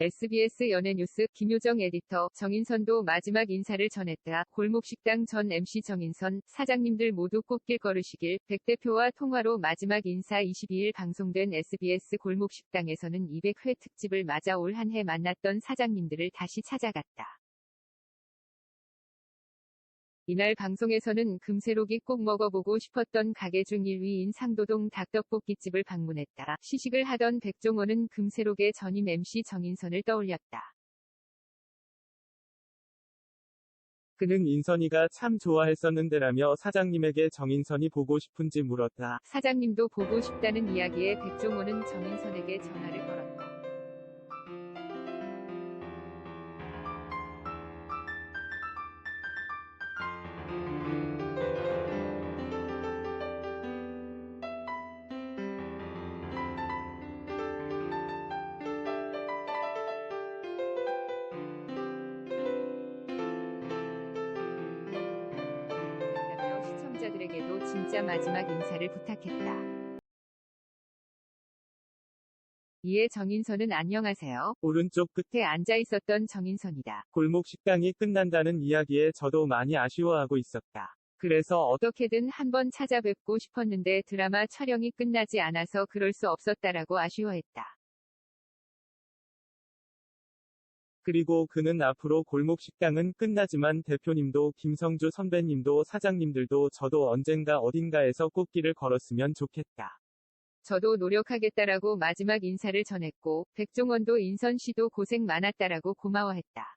SBS 연예뉴스 김효정 에디터 정인선도 마지막 인사를 전했다. 골목식당 전 MC 정인선 사장님들 모두 꽃길 걸으시길 백 대표와 통화로 마지막 인사 22일 방송된 SBS 골목식당에서는 200회 특집을 맞아 올 한 해 만났던 사장님들을 다시 찾아갔다. 이날 방송에서는 금세록이 꼭 먹어보고 싶었던 가게 중 1위인 상도동 닭떡볶이집을 방문했다. 시식을 하던 백종원은 금세록의 전임 MC 정인선을 떠올렸다. 그는 인선이가 참 좋아했었는데라며 사장님에게 정인선이 보고 싶은지 물었다. 사장님도 보고 싶다는 이야기에 백종원은 정인선에게 전화를 걸었다. 시청자들에게도 진짜 마지막 인사를 부탁했다. 이에 정인선은 안녕하세요. 오른쪽 끝 끝에 앉아 있었던 정인선이다. 골목 식당이 끝난다는 이야기에 저도 많이 아쉬워하고 있었다. 그래서 어, 어떻게든 한번 찾아뵙고 싶었는데 드라마 촬영이 끝나지 않아서 그럴 수 없었다라고 아쉬워했다. 그리고 그는 앞으로 골목 식당은 끝나지만 대표님도 김성주 선배님도 사장님들도 저도 언젠가 어딘가에서 꽃길을 걸었으면 좋겠다. 저도 노력하겠다라고 마지막 인사를 전했고, 백종원도 인선 씨도 고생 많았다라고 고마워했다.